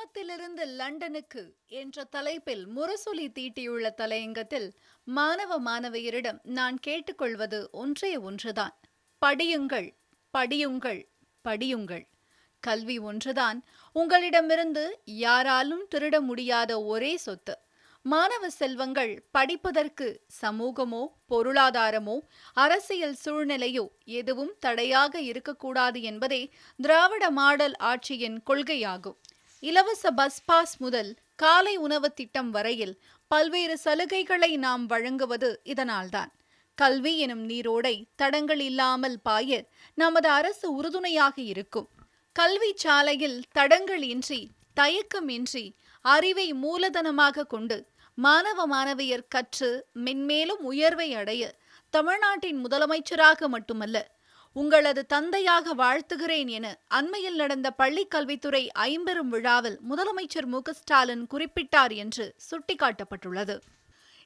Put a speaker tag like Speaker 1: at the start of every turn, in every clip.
Speaker 1: கிராமத்திலிருந்து லண்டனுக்கு என்ற தலைப்பில் முரசொலி தீட்டியுள்ள தலையங்கத்தில் மாணவ மாணவியரிடம் நான் கேட்டுக்கொள்வது ஒன்றே ஒன்றுதான். படியுங்கள் படியுங்கள் படியுங்கள். கல்வி ஒன்றுதான். உங்களிடமிருந்து யாராலும் திருட முடியாத ஒரே சொத்து. மாணவ செல்வங்கள் படிப்பதற்கு சமூகமோ பொருளாதாரமோ அரசியல் சூழ்நிலையோ எதுவும் தடையாக இருக்கக்கூடாது என்பதே திராவிட மாடல் ஆட்சியின் கொள்கையாகும். இலவச பஸ் பாஸ் முதல் காலை உணவு திட்டம் வரையில் பல்வேறு சலுகைகளை நாம் வழங்குவது இதனால்தான். கல்வி எனும் நீரோடை தடங்கள் இல்லாமல் பாய நமது அரசு உறுதுணையாக இருக்கும். கல்வி சாலையில் தடங்கள் இன்றி தயக்கமின்றி அறிவை மூலதனமாக கொண்டு மாணவ மாணவியர் கற்று மென்மேலும் உயர்வை அடைய தமிழ்நாட்டின் முதலமைச்சராக மட்டுமல்ல உங்களது தந்தையாக வாழ்த்துகிறேன் என அண்மையில் நடந்த பள்ளிக் கல்வித்துறை ஐம்பெரும் விழாவில் முதலமைச்சர் மு. ஸ்டாலின் குறிப்பிட்டார் என்று சுட்டிக்காட்டப்பட்டுள்ளது.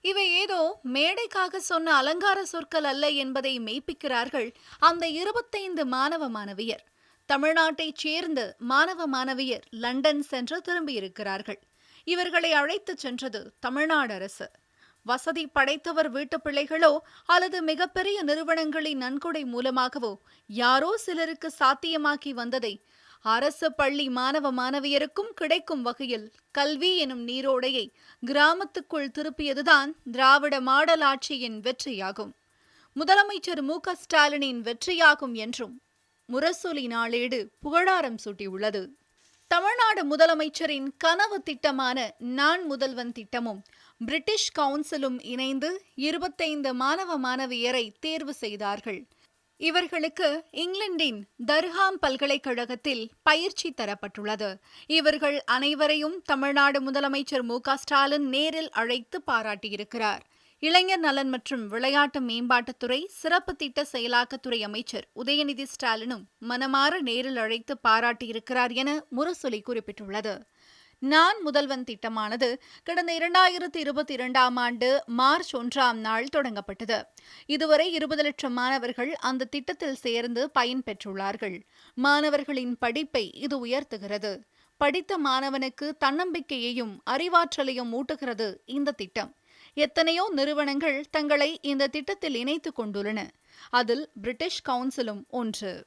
Speaker 1: இவை ஏதோ மேடைக்காக சொன்ன அலங்கார சொற்கள் அல்ல என்பதை மெய்ப்பிக்கிறார்கள் அந்த இருபத்தைந்து மாணவ மாணவியர். தமிழ்நாட்டைச் சேர்ந்த மாணவ மாணவியர் லண்டன் சென்று திரும்பியிருக்கிறார்கள். இவர்களை அழைத்துச் சென்றது தமிழ்நாடு அரசு. வசதி படைத்தவர் வீட்டு பிள்ளைகளோ அல்லது மிகப்பெரிய நிறுவனங்களின் நன்கொடை மூலமாகவோ யாரோ சிலருக்கு சாத்தியமாக்கி வந்ததை அரசு பள்ளி மாணவ மாணவியருக்கும் கிடைக்கும் வகையில் கல்வி எனும் நீரோடையை கிராமத்துக்குள் திருப்பியதுதான் திராவிட மாடல் ஆட்சியின் வெற்றியாகும். முதலமைச்சர் மு க ஸ்டாலினின் வெற்றியாகும் என்றும் முரசொலி நாளேடு புகழாரம் சூட்டியுள்ளது. தமிழ்நாடு முதலமைச்சரின் கனவு திட்டமான நான் முதல்வன் திட்டமும் பிரிட்டிஷ் கவுன்சிலும் இணைந்து இருபத்தைந்து மாணவ மாணவியரை தேர்வு செய்தார்கள். இவர்களுக்கு இங்கிலாந்தின் தர்ஹாம் பல்கலைக்கழகத்தில் பயிற்சி தரப்பட்டுள்ளது. இவர்கள் அனைவரையும் தமிழ்நாடு முதலமைச்சர் மு. ஸ்டாலின் நேரில் அழைத்து பாராட்டியிருக்கிறார். இளைஞர் நலன் மற்றும் விளையாட்டு மேம்பாட்டுத்துறை சிறப்பு திட்ட செயலாக்கத்துறை அமைச்சர் உதயநிதி ஸ்டாலினும் மனமாற நேரில் அழைத்து பாராட்டியிருக்கிறார் என முரசொலி குறிப்பிட்டுள்ளது. நான் முதல்வன் திட்டமானது கடந்த இரண்டாயிரத்தி இருபத்தி இரண்டாம் ஆண்டு மார்ச் ஒன்றாம் நாள் தொடங்கப்பட்டது. இதுவரை இருபது லட்சம் மாணவர்கள் அந்த திட்டத்தில் சேர்ந்து பயன்பெற்றுள்ளார்கள் மாணவர்களின் படிப்பை இது உயர்த்துகிறது. படித்த மாணவனுக்கு தன்னம்பிக்கையையும் அறிவாற்றலையும் ஊட்டுகிறது இந்த திட்டம். எத்தனையோ நிறுவனங்கள் தங்களை இந்த திட்டத்தில் இணைத்துக் கொண்டுள்ளன. அதில் பிரிட்டிஷ் கவுன்சிலும் ஒன்று.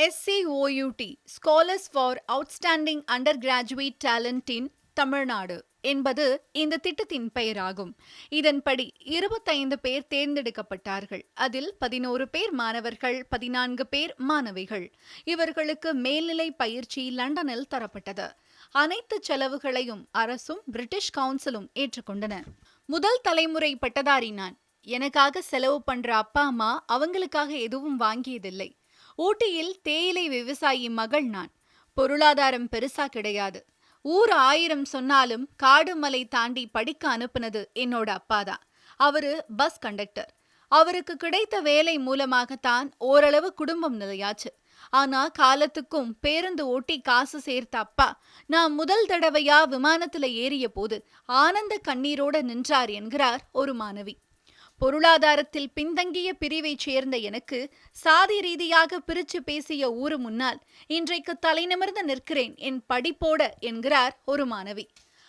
Speaker 1: SCOUT scholars for outstanding undergraduate talent in Tamil Nadu என்பது இந்த திட்டத்தின் பெயராகும். இதன்படி இருபத்தைந்து பேர் தேர்ந்தெடுக்கப்பட்டார்கள். அதில் பதினோரு பேர் மாணவர்கள் பதினான்கு பேர் மாணவிகள். இவர்களுக்கு மேல்நிலை பயிற்சி லண்டனில் தரப்பட்டது. அனைத்து செலவுகளையும் அரசும் பிரிட்டிஷ் கவுன்சிலும் ஏற்றுக்கொண்டன. முதல் தலைமுறை பட்டதாரி நான் எனக்காக செலவு பண்ற அப்பா அம்மா அவங்களுக்காக எதுவும் வாங்கியதில்லை. ஊட்டியில் தேயிலை விவசாயி மகள் நான். பொருளாதாரம் பெருசா கிடையாது. ஊர் ஆயிரம் சொன்னாலும் காடு மலை தாண்டி படிக்க அனுப்புனது என்னோட அப்பாதான் அவரு பஸ் கண்டக்டர் அவருக்கு கிடைத்த வேலை மூலமாகத்தான் ஓரளவு குடும்பம் நிலையாச்சு. ஆனா காலத்துக்கும் பேருந்து ஓட்டி காசு சேர்த்த அப்பா நான் முதல் தடவையா விமானத்துல ஏறிய போது ஆனந்த கண்ணீரோட நின்றார் என்கிறார் ஒரு மாணவி. பொருளாதாரத்தில் பின்தங்கிய பிரிவைச் சேர்ந்த எனக்கு சாதி ரீதியாக பிரிச்சு பேசிய ஊரு முன்னால் இன்றைக்கு தலைநிமிர்ந்து நிற்கிறேன் என் படிப்போட என்கிறார் ஒரு மாணவி.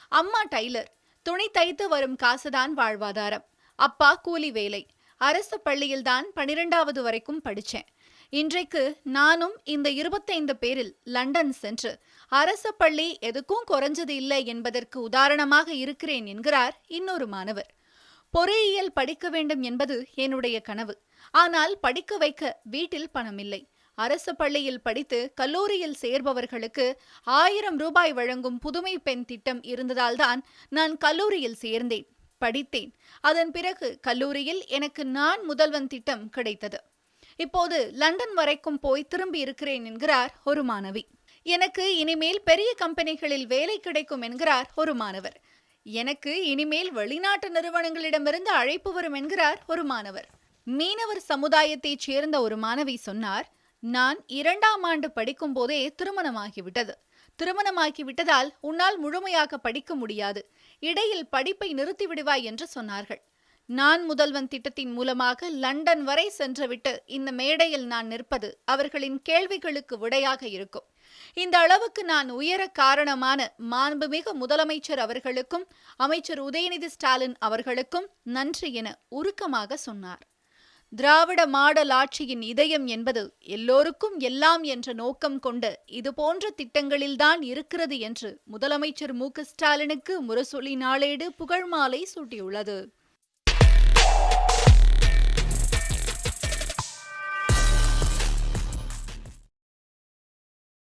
Speaker 1: அம்மா டைலர் துணி தைத்து வரும் காசுதான் வாழ்வாதாரம். அப்பா கூலி வேலை. அரசு பள்ளியில்தான் பனிரெண்டாவது வரைக்கும் படிச்சேன். இன்றைக்கு நானும் இந்த இருபத்தைந்து பேரில் லண்டன் சென்று அரசு பள்ளி எதுக்கும் குறைஞ்சது இல்லை என்பதற்கு உதாரணமாக இருக்கிறேன் என்கிறார் இன்னொரு மாணவர். பொறியியல் படிக்க வேண்டும் என்பது என்னுடைய கனவு. ஆனால் படிக்க வைக்க வீட்டில் பணம் இல்லை அரசு பள்ளியில் படித்து கல்லூரியில் சேர்பவர்களுக்கு ஆயிரம் ரூபாய் வழங்கும் புதுமை பெண் திட்டம் இருந்ததால்தான் நான் கல்லூரியில் சேர்ந்தேன் படித்தேன். அதன் பிறகு கல்லூரியில் எனக்கு நான் முதல்வன் திட்டம் கிடைத்தது. இப்போது லண்டன் வரைக்கும் போய் திரும்பி இருக்கிறேன் என்கிறார் ஒரு மாணவி. எனக்கு இனிமேல் பெரிய கம்பெனிகளில் வேலை கிடைக்கும் என்கிறார் ஒரு மாணவர். எனக்கு இனிமேல் வெளிநாட்டு நிறுவனங்களிடமிருந்து அழைப்பு வரும் என்கிறார் ஒரு மாணவர். மீனவர் சமுதாயத்தைச் சேர்ந்த ஒரு மாணவி சொன்னார் நான் இரண்டாம் ஆண்டு படிக்கும் போதே திருமணமாகிவிட்டது. திருமணமாகிவிட்டதால் உன்னால் முழுமையாக படிக்க முடியாது. இடையில் படிப்பை நிறுத்தி விடுவாய் என்று சொன்னார்கள். நான் முதல்வன் திட்டத்தின் மூலமாக லண்டன் வரை சென்றுவிட்டு இந்த மேடையில் நான் நிற்பது அவர்களின் கேள்விகளுக்கு விடையாக இருக்கும். இந்த அளவுக்கு நான் உயர காரணமான மாண்புமிகு முதலமைச்சர் அவர்களுக்கும் அமைச்சர் உதயநிதி ஸ்டாலின் அவர்களுக்கும் நன்றி என உருக்கமாக சொன்னார். திராவிட மாடல் ஆட்சியின் இதயம் என்பது எல்லோருக்கும் எல்லாம் என்ற நோக்கம் கொண்ட இதுபோன்ற திட்டங்களில்தான் இருக்கிறது என்று முதலமைச்சர் மு க ஸ்டாலினுக்கு முரசொலி நாளேடு புகழ் மாலை சூட்டியுள்ளது.